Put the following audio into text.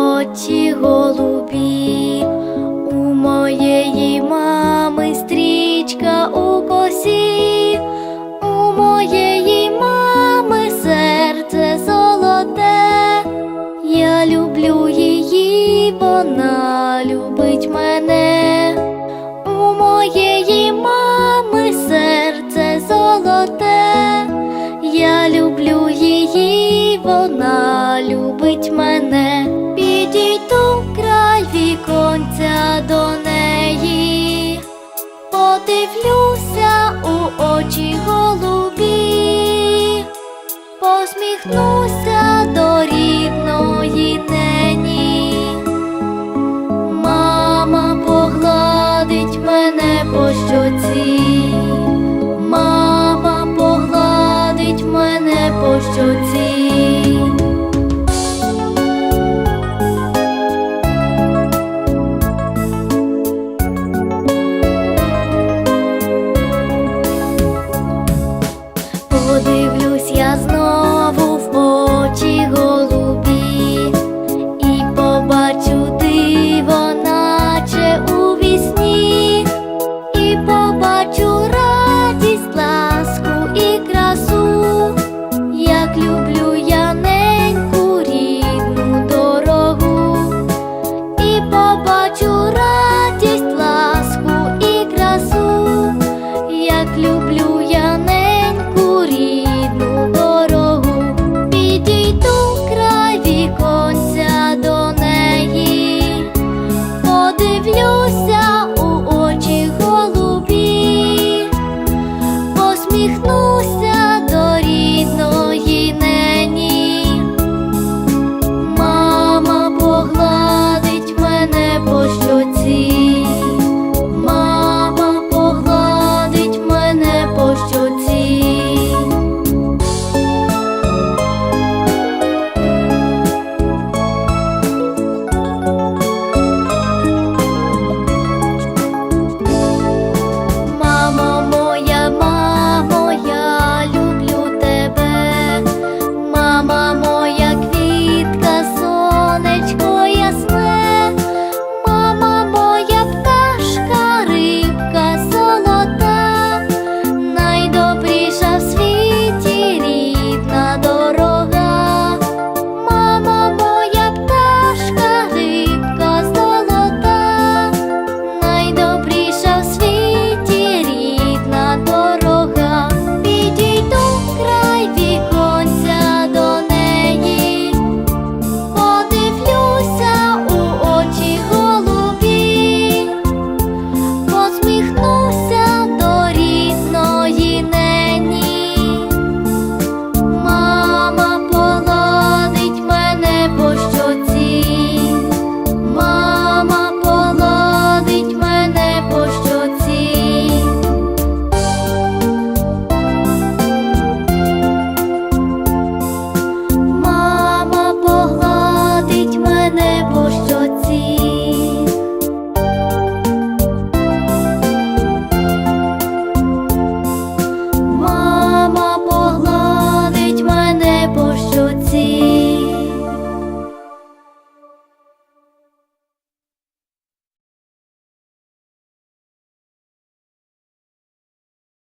очі голубі, у моєї мами стрічка у косі, у моєї мами серце золоте. Я люблю її, вона любить мене. У моєї мами серце золоте. Я люблю її, вона любить мене. Підійду край віконця до неї, подивлюся у очі голубі, посміхнуся до рідної нені, мама погладить мене по щоці, мама погладить мене по щоці.